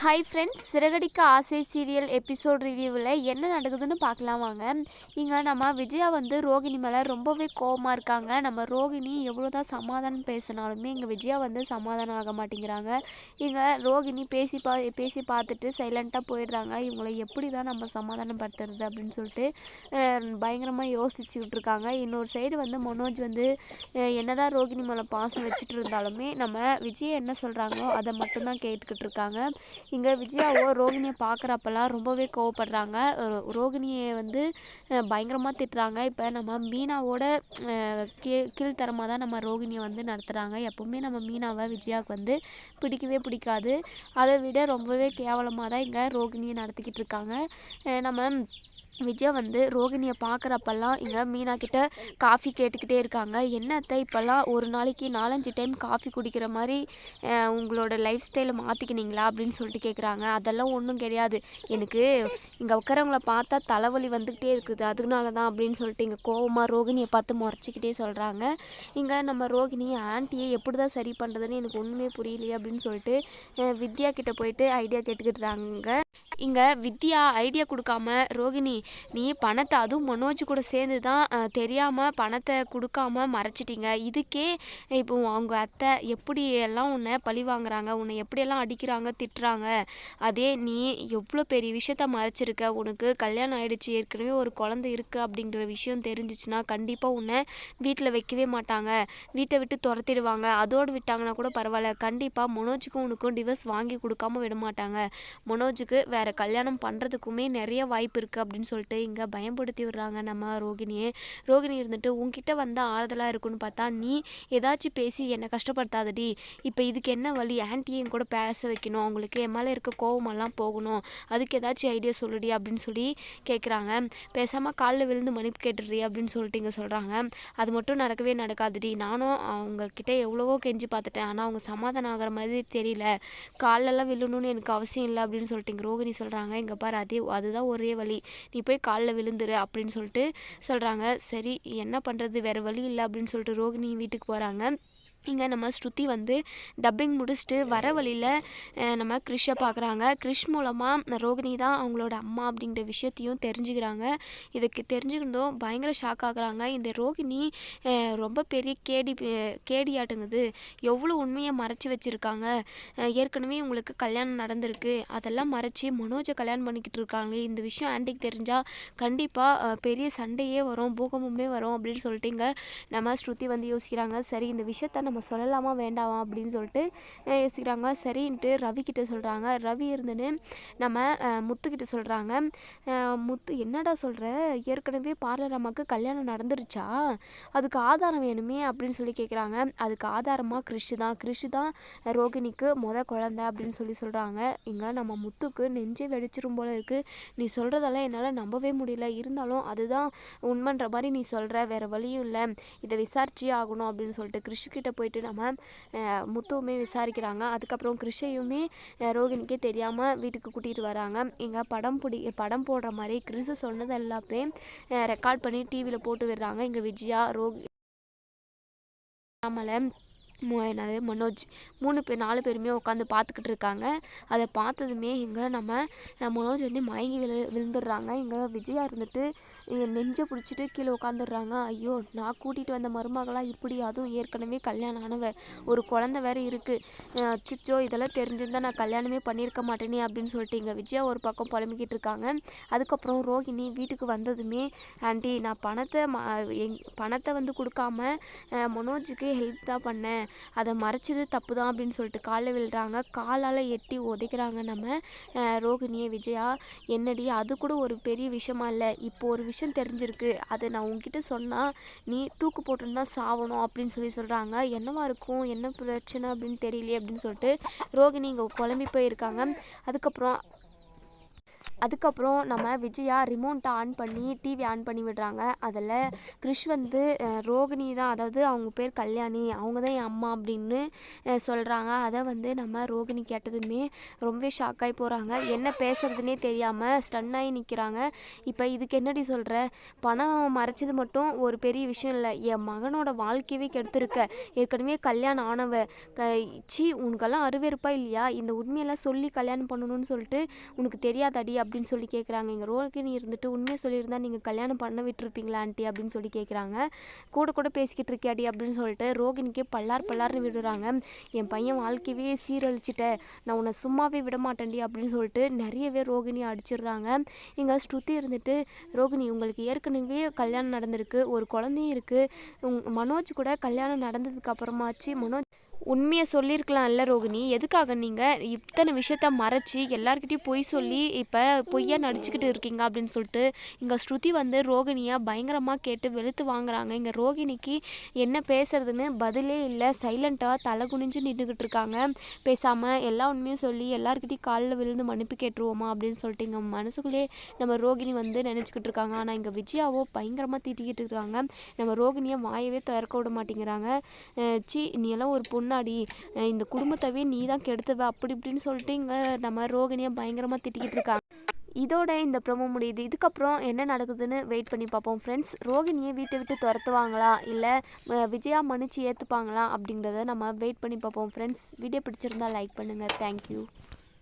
Hi friends Siragadikka ஆசை serial episode ரிவ்யூவில் என்ன நடக்குதுன்னு பார்க்கலாம் வாங்க. இங்கே நம்ம விஜயா வந்து ரோகிணி மேலே ரொம்பவே கோவமாக இருக்காங்க. நம்ம ரோகிணி எவ்வளோ தான் சமாதானம் பேசினாலுமே இங்கே விஜயா வந்து சமாதானம் ஆக மாட்டேங்கிறாங்க. இங்கே ரோகிணி பேசி பா பேசி பார்த்துட்டு சைலண்ட்டாக போயிடுறாங்க. இவங்களை எப்படி தான் நம்ம சமாதானம் படுத்துறது அப்படின்னு சொல்லிட்டு பயங்கரமாக யோசிச்சுக்கிட்டு இருக்காங்க. இன்னொரு சைடு வந்து மனோஜ் வந்து என்னதான் ரோகிணி மேலே பாசம் வச்சுட்டு இருந்தாலுமே நம்ம விஜய் என்ன சொல்கிறாங்களோ அதை மட்டும்தான் கேட்டுக்கிட்டு இருக்காங்க. இங்கே விஜயாவோ ரோகிணியை பார்க்குறப்பெல்லாம் ரொம்பவே கோவப்படுறாங்க. ரோ- ரோகிணியை வந்து பயங்கரமாக திட்டுறாங்க. இப்போ நம்ம மீனாவோட அஹ், கீ கீழ்த்தரமாக தான் நம்ம ரோகிணியை வந்து நடத்துகிறாங்க எப்பவுமே நம்ம மீனாவை விஜயாவுக்கு வந்து பிடிக்கவே பிடிக்காது. அதை விட ரொம்பவே கேவலமாக தான் இங்கே ரோகிணியை நடத்திக்கிட்டு இருக்காங்க. நம்ம விஜயா வந்து ரோகிணியை பார்க்குறப்பெல்லாம் இங்கே மீனா கிட்ட காஃபி கேட்டுக்கிட்டே இருக்காங்க. என்னத்தை இப்போல்லாம் ஒரு நாளைக்கு நாலஞ்சு டைம் காஃபி குடிக்கிற மாதிரி உங்களோட லைஃப் ஸ்டைலை மாற்றிக்கினீங்களா அப்படின்னு சொல்லிட்டு கேட்குறாங்க அதெல்லாம் ஒன்றும் கிடையாது. எனக்கு இங்கே உட்காரவங்கள பார்த்தா தலைவலி வந்துக்கிட்டே இருக்குது. அதனால தான் அப்படின்னு சொல்லிட்டு இங்கே கோவமாக ரோகிணியை பார்த்து முறைச்சிக்கிட்டே சொல்கிறாங்க இங்கே நம்ம ரோகிணி ஆண்டியை எப்படி தான் சரி பண்ணுறதுன்னு எனக்கு ஒன்றுமே புரியலையே அப்படின்னு சொல்லிட்டு வித்யா கிட்டே போயிட்டு ஐடியா கேட்டுக்கிட்டுறாங்க இங்கே வித்யா ஐடியா கொடுக்காம ரோகிணி நீ பணத்தை அதுவும் மனோஜ் கூட சேர்ந்து தான் தெரியாமல் பணத்தை கொடுக்காம மறைச்சிட்டிங்க. இதுக்கே இப்போ அவங்க அத்தை எப்படி எல்லாம் உன்னை பழி வாங்குறாங்க உன்னை எப்படியெல்லாம் அடிக்கிறாங்க திட்டுறாங்க அதே நீ எவ்வளோ பெரிய விஷயத்த மறைச்சிருக்க உனக்கு கல்யாணம் ஆகிடுச்சு ஏற்கனவே ஒரு குழந்தை இருக்குது அப்படிங்கிற விஷயம் தெரிஞ்சிச்சுன்னா கண்டிப்பாக உன்னை வீட்டில் வைக்கவே மாட்டாங்க. வீட்டை விட்டு துரத்திடுவாங்க. அதோடு விட்டாங்கன்னா கூட பரவாயில்ல. கண்டிப்பாக மனோஜுக்கும் உனக்கும் டிவர்ஸ் வாங்கி கொடுக்காம விட மாட்டாங்க. மனோஜுக்கு வேற கல்யாணம் பண்ணுறதுக்குமே நிறைய வாய்ப்பு இருக்குது அப்படின்னு சொல்லிட்டு இங்கே பயன்படுத்தி விடுறாங்க நம்ம ரோகிணியை. ரோகிணி இருந்துட்டு உன்கிட்ட வந்தால் ஆறுதலாக இருக்குன்னு பார்த்தா நீ ஏதாச்சும் பேசி என்னை கஷ்டப்படுத்தாதடி. இப்போ இதுக்கு என்ன வழி? ஆன்ட்டியை என் கூட பேச வைக்கணும். அவங்களுக்கு என் மேலே இருக்க கோவமெல்லாம் போகணும். அதுக்கு ஏதாச்சும் ஐடியா சொல்லுடி அப்படின்னு சொல்லி கேட்குறாங்க பேசாமல் காலில் விழுந்து மன்னிப்பு கேட்டுடுறி அப்படின்னு சொல்லிட்டு இங்கே சொல்கிறாங்க அது மட்டும் நடக்கவே நடக்காதுடி. நானும் அவங்கக்கிட்ட எவ்வளவோ கெஞ்சி பார்த்துட்டேன். ஆனால் அவங்க சமாதானம் ஆகிற மாதிரி தெரியல. காலெல்லாம் விழணும்னு எனக்கு அவசியம் இல்லை அப்படின்னு சொல்லிட்டு இங்கே ரோகிணி சொல்கிறாங்க இங்கே பாரு அதே அதுதான் ஒரே வழி. நீ போய் காலில் விழுந்துரு அப்படின்னு சொல்லிட்டு சொல்கிறாங்க சரி என்ன பண்ணுறது வேறு வழி இல்லை அப்படின்னு சொல்லிட்டு ரோகிணி வீட்டுக்கு போகிறாங்க இங்கே நம்ம ஸ்ருதி வந்து டப்பிங் முடிச்சுட்டு வர வழியில் நம்ம கிறிஷை பார்க்குறாங்க கிறிஷ் மூலமாக ரோகிணி தான் அவங்களோட அம்மா அப்படிங்கிற விஷயத்தையும் தெரிஞ்சுக்கிறாங்க. இதுக்கு தெரிஞ்சுக்கிட்டதும் பயங்கர ஷாக் ஆகுறாங்க. இந்த ரோகிணி ரொம்ப பெரிய கேடி கேடியாட்டுங்குது. எவ்வளோ உண்மையை மறைச்சி வச்சுருக்காங்க. ஏற்கனவே உங்களுக்கு கல்யாணம் நடந்திருக்கு. அதெல்லாம் மறைச்சி மனோஜை கல்யாணம் பண்ணிக்கிட்டு இருக்காங்க. இந்த விஷயம் ஆண்டிக்கு தெரிஞ்சால் கண்டிப்பாக பெரிய சண்டையே வரும் பூகம்பமே வரும் அப்படின்னு சொல்லிட்டு இங்கே நம்ம ஸ்ருதி வந்து யோசிக்கிறாங்க. சரி இந்த விஷயத்த நம்ம சொல்லலாமா வேண்டாமா அப்படின்னு சொல்லிட்டு யோசிக்கிறாங்க. சரின்ட்டு ரவி சொல்கிறாங்க ரவி இருந்துன்னு நம்ம முத்துக்கிட்ட சொல்கிறாங்க முத்து என்னடா சொல்கிற ஏற்கனவே பார்லர் அம்மாவுக்கு கல்யாணம் நடந்துருச்சா? அதுக்கு ஆதாரம் வேணுமே? அப்படின்னு சொல்லி கேட்குறாங்க அதுக்கு ஆதாரமாக கிறிஷு தான். கிறிஷு தான் ரோகிணிக்கு முத குழந்தை அப்படின்னு சொல்லி சொல்கிறாங்க இங்கே நம்ம முத்துக்கு நெஞ்சே வெடிச்சிரும் போல இருக்குது நீ சொல்கிறதெல்லாம் என்னால் நம்பவே முடியல. இருந்தாலும் அதுதான் உண்மைன்ற மாதிரி நீ சொல்கிற வேறு வழியும் இல்லை. இதை விசாரிச்சே ஆகணும் அப்படின்னு சொல்லிட்டு கிறிஷு போய் போயிட்டு நம்ம அஹ், முத்துவுமே விசாரிக்கிறாங்க. அதுக்கப்புறம் கிருஷையுமே ரோகிணிக்கே தெரியாமல் வீட்டுக்கு கூட்டிகிட்டு வராங்க. இங்கே படம் பிடி படம் போடுற மாதிரி கிறிஸு சொன்னது எல்லாத்தையும் ரெக்கார்ட் பண்ணி டிவியில் போட்டு விடுறாங்க. இங்கே விஜயா ரோகி அமலை என்னது மனோஜ். மூணு பேர் நாலு பேருமே உட்காந்து பார்த்துக்கிட்டு இருக்காங்க. அதை பார்த்ததுமே இங்கே நம்ம மனோஜ் வந்து மயங்கி விழு விழுந்துடுறாங்க. இங்கே விஜயா இருந்துட்டு நெஞ்சை பிடிச்சிட்டு கீழே உட்காந்துடுறாங்க ஐயோ நான் கூட்டிகிட்டு வந்த மருமகளாக இப்படி? அதுவும் ஏற்கனவே கல்யாணம் ஆனவ ஒரு குழந்தை வேற இருக்குது அச்சுச்சோ இதெல்லாம் தெரிஞ்சிருந்தால் நான் கல்யாணமே பண்ணியிருக்க மாட்டேனே அப்படின்னு சொல்லிட்டு இங்கே விஜயா ஒரு பக்கம் புலம்பிக்கிட்டு இருக்காங்க. அதுக்கப்புறம் ரோஹிணி வீட்டுக்கு வந்ததுமே ஆண்டி நான் பணத்தை ம எங் பணத்தை வந்து கொடுக்காம மனோஜுக்கு ஹெல்ப் தான் பண்ணேன். அதை மறைச்சது தப்பு தான் அப்படின்னு சொல்லிட்டு காலில் விழுறாங்க. காலால் எட்டி உதைக்கிறாங்க நம்ம ரோகிணியை விஜயா. என்னடி அது கூட ஒரு பெரிய விஷயமா இல்லை. இப்போ ஒரு விஷயம் தெரிஞ்சிருக்கு. அதை நான் உங்ககிட்ட சொன்னால் நீ தூக்கு போட்டுருந்தா சாவணும் அப்படின்னு சொல்லி சொல்கிறாங்க என்னவா இருக்கும்? என்ன பிரச்சனை அப்படின்னு தெரியலையே அப்படின்னு சொல்லிட்டு ரோகிணி இங்கே குழம்பி போயிருக்காங்க. அதுக்கப்புறம் அதுக்கப்புறம் நம்ம விஜயா ரிமோட்டை ஆன் பண்ணி டிவி ஆன் பண்ணி விடுறாங்க. அதில் கிறிஷ் வந்து ரோகிணி தான். அதாவது அவங்க பேர் கல்யாணி. அவங்க தான் என் அம்மா அப்படின்னு சொல்கிறாங்க அதை வந்து நம்ம ரோகிணி கேட்டதுமே ரொம்பவே ஷாக் ஆகி போகிறாங்க என்ன பேசுறதுனே தெரியாமல் ஸ்டன் ஆகி நிற்கிறாங்க இப்போ இதுக்கு என்னடி சொல்கிற பணம் மறைச்சது மட்டும் ஒரு பெரிய விஷயம் இல்லை. என் மகனோட வாழ்க்கையவே கெடுத்திருக்க. ஏற்கனவே கல்யாணம் ஆனவ. க சி உனக்கெல்லாம் அருவெருப்பா இல்லையா? இந்த உண்மையெல்லாம் சொல்லி கல்யாணம் பண்ணணும்னு சொல்லிட்டு உனக்கு தெரியாதடி அப்படின்னு சொல்லி கேட்குறாங்க எங்கள் ரோகிணி இருந்துட்டு உண்மையை சொல்லியிருந்தா நீங்கள் கல்யாணம் பண்ண விட்டுருப்பீங்களா ஆண்டி? அப்படின்னு சொல்லி கேட்குறாங்க கூட கூட பேசிக்கிட்டு இருக்கியாடி அப்படின்னு சொல்லிட்டு ரோகிணிக்கே பல்லார் பல்லார்னு விடுறாங்க. என் பையன் வாழ்க்கையவே சீரழிச்சிட்ட. நான் உன்னை சும்மாவே விட மாட்டேன்டி அப்படின்னு சொல்லிட்டு நிறையவே ரோகிணி அடிச்சிடுறாங்க. இங்கே ஸ்ருதி இருந்துட்டு ரோகிணி உங்களுக்கு ஏற்கனவே கல்யாணம் நடந்திருக்கு ஒரு குழந்தையும் இருக்குது உங் மனோஜ் கூட கல்யாணம் நடந்ததுக்கு அப்புறமாச்சு மனோஜ் உண்மையை சொல்லியிருக்கலாம்ல ரோகிணி. எதுக்காக நீங்கள் இத்தனை விஷயத்த மறைச்சி எல்லாருக்கிட்டையும் பொய் சொல்லி இப்போ பொய்யாக நடிச்சுக்கிட்டு இருக்கீங்க அப்படின்னு சொல்லிட்டு இங்கே ஸ்ருதி வந்து ரோகிணியை பயங்கரமாக கேட்டு வெளுத்து வாங்குறாங்க. இங்கே ரோகிணிக்கு என்ன பேசுறதுன்னு பதிலே இல்லை. சைலண்ட்டாக தலை குனிஞ்சு நின்றுக்கிட்டு இருக்காங்க. பேசாமல் எல்லா உண்மையும் சொல்லி எல்லாருக்கிட்டையும் காலில் விழுந்து மன்னிப்பு கேட்டுருவோமா அப்படின்னு சொல்லிட்டு இங்கே மனசுக்குள்ளேயே நம்ம ரோகிணி வந்து நினச்சிக்கிட்டு இருக்காங்க. ஆனால் இங்கே விஜயாவோ பயங்கரமாக திட்டிக்கிட்டு இருக்காங்க. நம்ம ரோகிணியை வாயவே திறக்க விட மாட்டேங்கிறாங்க. சி நீ எல்லாம் ஒரு பொண்ணு முன்னாடி இந்த குடும்பத்தவே நீ தான் கெடுத்துவ அப்படி இப்படின்னு சொல்லிட்டு இங்கே நம்ம ரோகிணியை பயங்கரமாக திட்டிக்கிட்டு இருக்காங்க. இதோட இந்த ப்ரமோ முடியுது. இதுக்கப்புறம் என்ன நடக்குதுன்னு வெயிட் பண்ணி பார்ப்போம் ஃப்ரெண்ட்ஸ் ரோகிணியை வீட்டை விட்டு துரத்துவாங்களா? இல்லை விஜயா மன்னிச்சு ஏற்றுப்பாங்களா அப்படிங்கிறத நம்ம வெயிட் பண்ணி பார்ப்போம் ஃப்ரெண்ட்ஸ் வீடியோ பிடிச்சிருந்தா லைக் பண்ணுங்கள் தேங்க்யூ